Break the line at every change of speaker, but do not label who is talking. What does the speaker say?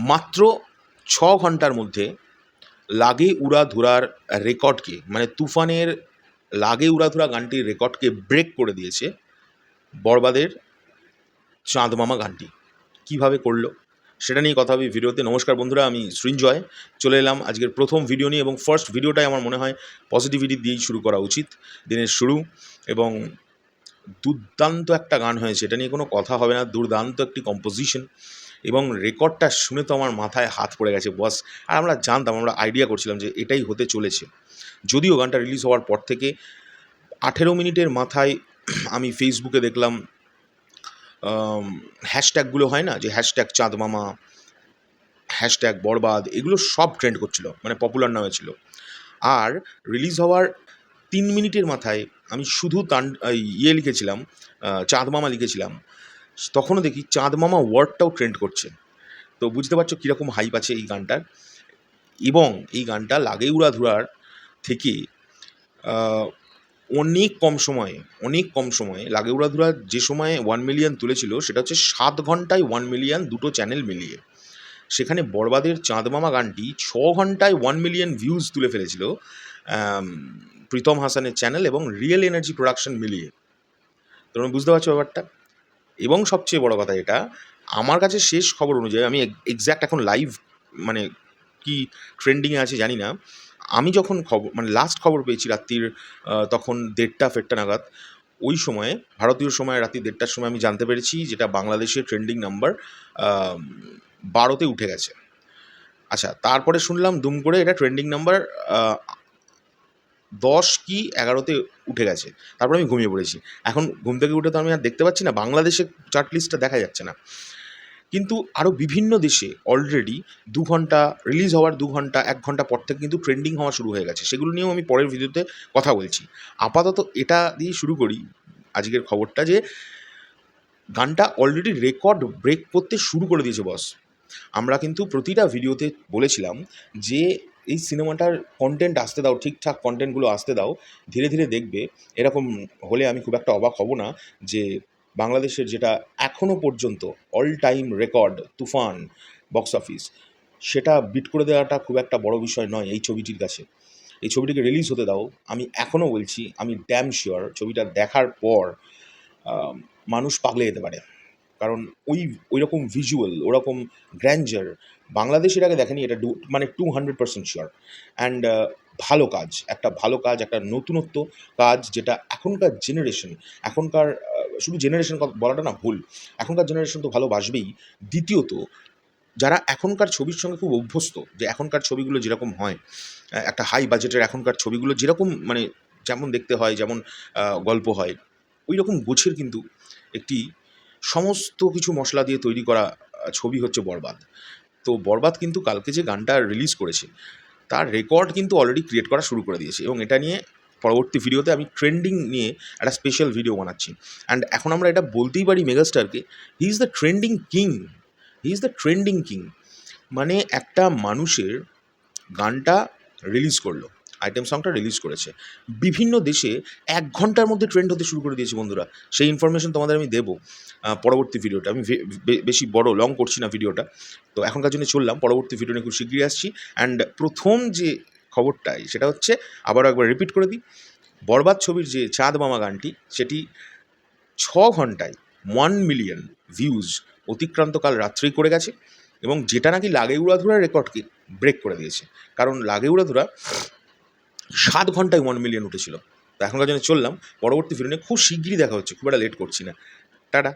মাত্র ছ ঘণ্টার মধ্যে লাগে উড়া ধুরার রেকর্ডকে মানে তুফানের লাগে উড়াধুরা গানটির রেকর্ডকে ব্রেক করে দিয়েছে বরবাদের চাঁদ মামা গানটি। কীভাবে করল? সেটা নিয়ে কথা হবে ভিডিওতে। নমস্কার বন্ধুরা, আমি সৃঞ্জয়। চলে এলাম আজকের প্রথম ভিডিও নিয়ে এবং ফার্স্ট ভিডিওটাই আমার মনে হয় পজিটিভিটি দিয়েই শুরু করা উচিত দিনের শুরু এবং দুর্দান্ত একটা গান হয়েছে। এটা নিয়ে কোনো কথা হবে না। দুর্দান্ত একটি কম্পোজিশন এবং রেকর্ডটা শুনে তো আমার মাথায় হাত পড়ে গেছে বস আর আমরা জানতাম, আমরা আইডিয়া করছিলাম যে এটাই হতে চলেছে। যদিও গানটা রিলিজ হওয়ার পর থেকে আঠেরো মিনিটের মাথায় আমি ফেসবুকে দেখলাম হ্যাশট্যাগুলো হয় না, যে হ্যাশট্যাগ চাঁদ মামা হ্যাশট্যাগ বরবাদ, এগুলো সব ট্রেন্ড করছিল মানে পপুলার নামে ছিল। আর রিলিজ হওয়ার তিন মিনিটের মাথায় আমি শুধু তান ইয়ে লিখেছিলাম চাঁদ মামা লিখেছিলাম তখনও দেখি চাঁদ মামা ওয়ার্ডটাও ট্রেন্ড করছে। তো বুঝতে পারছ কীরকম হাইপ আছে এই গানটার। এবং এই গানটা লাগে উড়া ধুরার থেকে অনেক কম সময়ে, অনেক কম সময়ে লাগে উড়া ধুরা যে সময়ে ওয়ান মিলিয়ন তুলেছিল, সেটা হচ্ছে সাত ঘন্টায় ওয়ান মিলিয়ন দুটো চ্যানেল মিলিয়ে। সেখানে বরবাদের চাঁদমামা গানটি ছ ঘন্টায় ওয়ান মিলিয়ন ভিউজ তুলে ফেলেছিল প্রীতম হাসানের চ্যানেল এবং রিয়েল এনার্জি প্রোডাকশন মিলিয়ে। তোমরা বুঝতে পারছ ব্যাপারটা? এবং সবচেয়ে বড় কথা এটা, আমার কাছে শেষ খবর অনুযায়ী আমি এক্স্যাক্ট এখন লাইভ মানে কি ট্রেন্ডিংয়ে আছে জানি না। আমি যখন খবর মানে লাস্ট খবর পেয়েছি রাত্রির তখন দেড়টা ফেরটা নাগাদ, ওই সময়ে, ভারতীয় সময় রাত্রি দেড়টার সময় আমি জানতে পেরেছি যেটা বাংলাদেশের ট্রেন্ডিং নাম্বার বারোতে উঠে গেছে। আচ্ছা তারপরে শুনলাম দুম করে এটা ট্রেন্ডিং নাম্বার দশ কি এগারোতে উঠে গেছে। তারপর আমি ঘুমিয়ে পড়েছি। এখন ঘুম থেকে উঠে তো আমি আর দেখতে পাচ্ছি না, বাংলাদেশে চার্ট লিস্টটা দেখা যাচ্ছে না। কিন্তু আরও বিভিন্ন দেশে অলরেডি দু ঘণ্টা রিলিজ হওয়ার দু ঘণ্টা, এক ঘণ্টা পর থেকে কিন্তু ট্রেন্ডিং হওয়া শুরু হয়ে গেছে। সেগুলো নিয়েও আমি পরের ভিডিওতে কথা বলছি। আপাতত এটা দিয়ে শুরু করি আজকের খবরটা যে, গানটা অলরেডি রেকর্ড ব্রেক করতে শুরু করে দিয়েছে বস আমরা কিন্তু প্রতিটা ভিডিওতে বলেছিলাম যে এই সিনেমাটার কন্টেন্ট আসতে দাও, ঠিকঠাক কন্টেন্টগুলো আসতে দাও, ধীরে ধীরে দেখবে। এরকম হলে আমি খুব একটা অবাক হব না যে বাংলাদেশের যেটা এখনও পর্যন্ত all time record Toofan box office সেটা বিট করে দেওয়াটা খুব একটা বড় বিষয় নয় এই ছবিটির কাছে। এই ছবিটিকে রিলিজ হতে দাও। আমি এখনও বলছি, আমি ড্যাম শিওর ছবিটা দেখার পর মানুষ পাগলে যেতে পারে। কারণ ওই ওই রকম ভিজুয়াল ওরকম গ্র্যান্ডার বাংলাদেশের আগে দেখেনি, এটা মানে two hundred percent sure and ভালো কাজ, একটা ভালো কাজ, একটা নতুনত্ব কাজ যেটা এখনকার জেনারেশন এখনকার শুধু জেনারেশন বলাটা না, ভুল। এখনকার জেনারেশন তো ভালোবাসবেই দ্বিতীয়ত, যারা এখনকার ছবির সঙ্গে খুব অভ্যস্ত, যে এখনকার ছবিগুলো যেরকম হয় একটা হাই বাজেটের এখনকার ছবিগুলো যেরকম মানে যেমন দেখতে হয়, যেমন গল্প হয় ওই রকম গোছের কিন্তু একটি সমস্ত কিছু মশলা দিয়ে তৈরি করা ছবি হচ্ছে বরবাদ। তো বরবাদ কিন্তু কালকে যে গানটা রিলিজ করেছে, তার রেকর্ড কিন্তু অলরেডি ক্রিয়েট করা শুরু করে দিয়েছে এবং এটা নিয়ে পরবর্তী ভিডিওতে আমি ট্রেন্ডিং নিয়ে একটা স্পেশাল ভিডিও বানাচ্ছি। অ্যান্ড এখন আমরা এটা বলতেই পারি মেগাস্টারকে he is the trending king he is the trending king মানে একটা মানুষের গানটা রিলিজ করল। আইটেম সংটা রিলিজ করেছে। বিভিন্ন দেশে এক ঘণ্টার মধ্যে ট্রেন্ড হতে শুরু করে দিয়েছে বন্ধুরা। সেই ইনফরমেশন তোমাদের আমি দেবো পরবর্তী ভিডিওটা আমি বেশি বড় লং করছি না ভিডিওটা তো এখনকার জন্য চললাম, পরবর্তী ভিডিও নিয়ে খুব শীঘ্রই আসছি। অ্যান্ড প্রথম যে খবরটাই সেটা হচ্ছে, আবারও একবার রিপিট করে দিই। বরবাদ ছবির যে চাঁদ মামা গানটি, সেটি ছ ঘন্টায় ওয়ান মিলিয়ন ভিউজ অতিক্রান্তকাল রাত্রেই করে গেছে। এবং যেটা নাকি লাগে উড়াধুরার রেকর্ডকে ব্রেক করে দিয়েছে। কারণ লাগে উড়াধুরা সাত ঘন্টায় ওয়ান মিলিয়ন উঠেছিল। তো এখনকার জন্য চললাম। পরবর্তী ভিডিও নিয়ে খুব শিগগিরই দেখা হচ্ছে। খুব একটা লেট করছি না। টাটা।